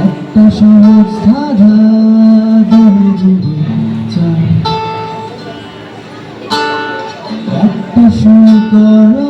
একটা সহজ দূরে দূরে চাই। একটা সমীকরণ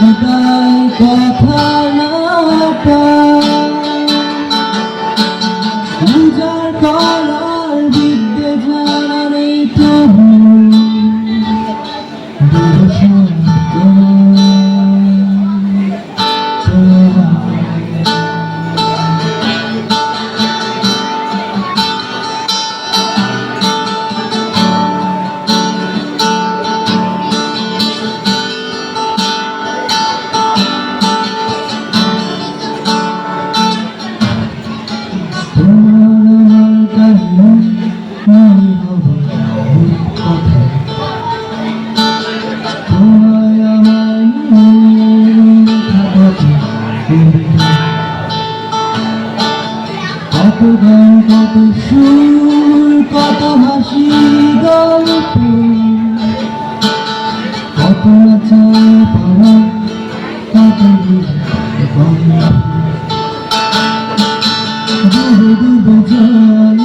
সাজিয়েছি তাই কথা কত গান কত সুর কত হাসি গল্প? কত নাচা পাওয়া কত ডুবে ডুবে জল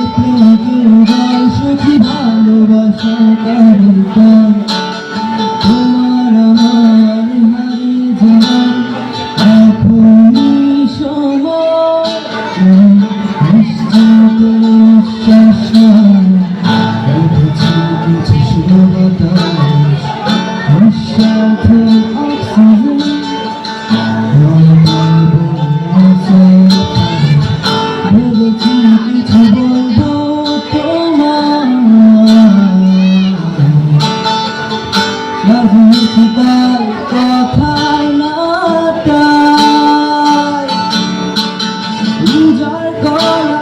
dark or